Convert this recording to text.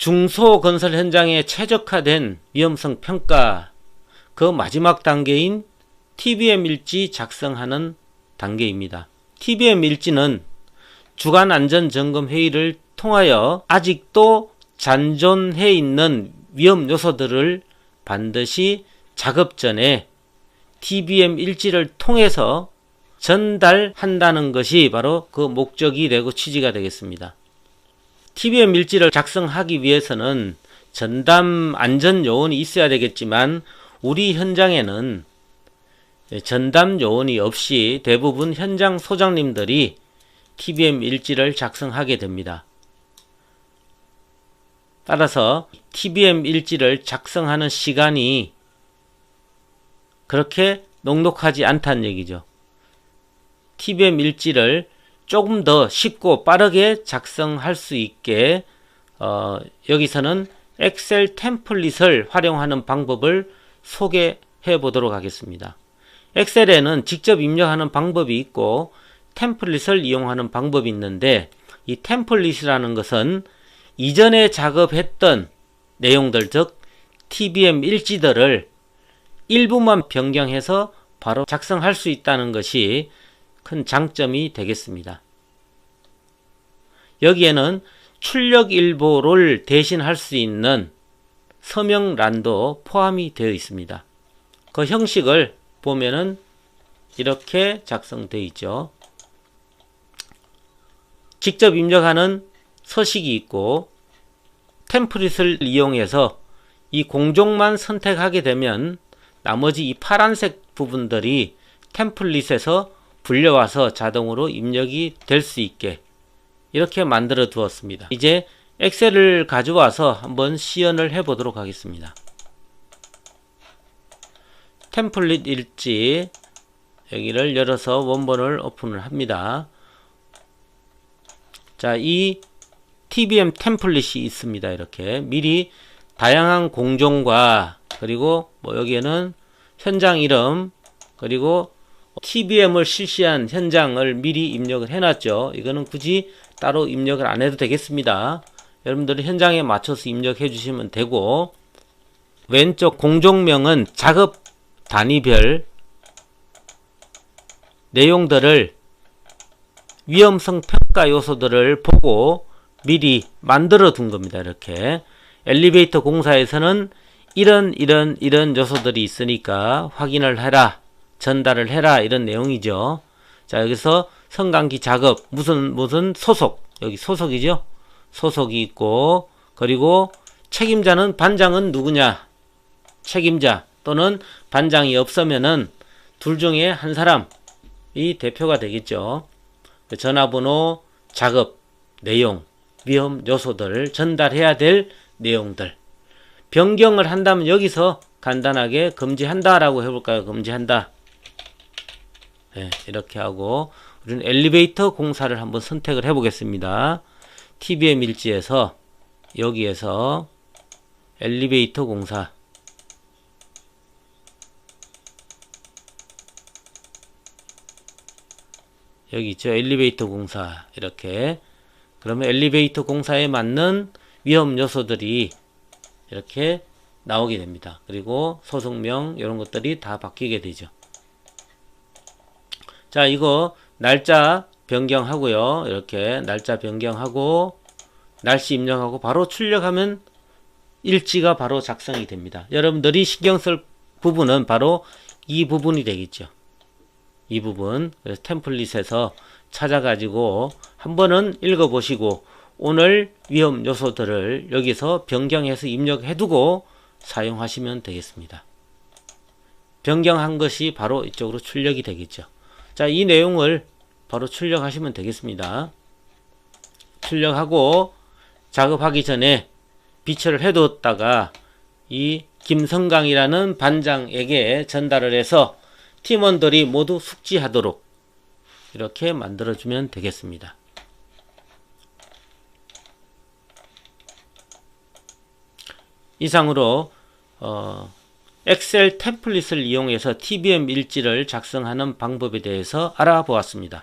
중소건설 현장에 최적화된 위험성 평가 그 마지막 단계인 TBM 일지 작성하는 단계입니다. TBM 일지는 주간 안전 점검 회의를 통하여 아직도 잔존해 있는 위험 요소들을 반드시 작업 전에 TBM 일지를 통해서 전달한다는 것이 바로 그 목적이 되고 취지가 되겠습니다. TBM 일지를 작성하기 위해서는 전담 안전 요원이 있어야 되겠지만 우리 현장에는 전담 요원이 없이 대부분 현장 소장님들이 TBM 일지를 작성하게 됩니다. 따라서 TBM 일지를 작성하는 시간이 그렇게 녹록하지 않다는 얘기죠. TBM 일지를 조금 더 쉽고 빠르게 작성할 수 있게 어, 여기서는 엑셀 템플릿을 활용하는 방법을 소개해 보도록 하겠습니다. 엑셀에는 직접 입력하는 방법이 있고 템플릿을 이용하는 방법이 있는데 이 템플릿이라는 것은 이전에 작업했던 내용들 즉 TBM 일지들을 일부만 변경해서 바로 작성할 수 있다는 것이 큰 장점이 되겠습니다. 여기에는 출력 일보를 대신할 수 있는 서명란도 포함이 되어 있습니다. 그 형식을 보면은 이렇게 작성되어 있죠. 직접 입력하는 서식이 있고 템플릿을 이용해서 이 공종만 선택하게 되면 나머지 이 파란색 부분들이 템플릿에서 불려와서 자동으로 입력이 될 수 있게 이렇게 만들어 두었습니다. 이제 엑셀을 가져와서 한번 시연을 해 보도록 하겠습니다. 템플릿 일지 여기를 열어서 원본을 오픈을 합니다. 자, 이 TBM 템플릿이 있습니다. 이렇게 미리 다양한 공종과 그리고 뭐 여기에는 현장 이름 그리고 TBM을 실시한 현장을 미리 입력을 해놨죠. 이거는 굳이 따로 입력을 안 해도 되겠습니다. 여러분들이 현장에 맞춰서 입력해 주시면 되고 왼쪽 공종명은 작업 단위별 내용들을 위험성 평가 요소들을 보고 미리 만들어 둔 겁니다. 이렇게 엘리베이터 공사에서는 이런 이런 이런 요소들이 있으니까 확인을 해라 전달을 해라 이런 내용이죠. 자 여기서 성강기 작업 무슨 무슨 소속 여기 소속이죠. 소속이 있고 그리고 책임자는 반장은 누구냐 책임자 또는 반장이 없으면은 둘 중에 한 사람이 대표가 되겠죠. 전화번호 작업 내용 위험 요소들을 전달해야 될 내용들 변경을 한다면 여기서 간단하게 금지한다라고 해볼까요? 금지한다. 네, 이렇게 하고 우리는 엘리베이터 공사를 한번 선택을 해 보겠습니다. TBM 일지에서 여기에서 엘리베이터 공사 여기 있죠. 엘리베이터 공사 이렇게 그러면 엘리베이터 공사에 맞는 위험 요소들이 이렇게 나오게 됩니다. 그리고 소속명 이런 것들이 다 바뀌게 되죠. 자, 이거 날짜 변경하고요. 이렇게 날짜 변경하고 날씨 입력하고 바로 출력하면 일지가 바로 작성이 됩니다. 여러분들이 신경 쓸 부분은 바로 이 부분이 되겠죠. 이 부분 그래서 템플릿에서 찾아가지고 한 번은 읽어보시고 오늘 위험 요소들을 여기서 변경해서 입력해두고 사용하시면 되겠습니다. 변경한 것이 바로 이쪽으로 출력이 되겠죠. 자, 이 내용을 바로 출력하시면 되겠습니다. 출력하고 작업하기 전에 비철을 해뒀다가 이 김성강이라는 반장에게 전달을 해서 팀원들이 모두 숙지하도록 이렇게 만들어주면 되겠습니다. 이상으로 어, 엑셀 템플릿을 이용해서 TBM 일지를 작성하는 방법에 대해서 알아보았습니다.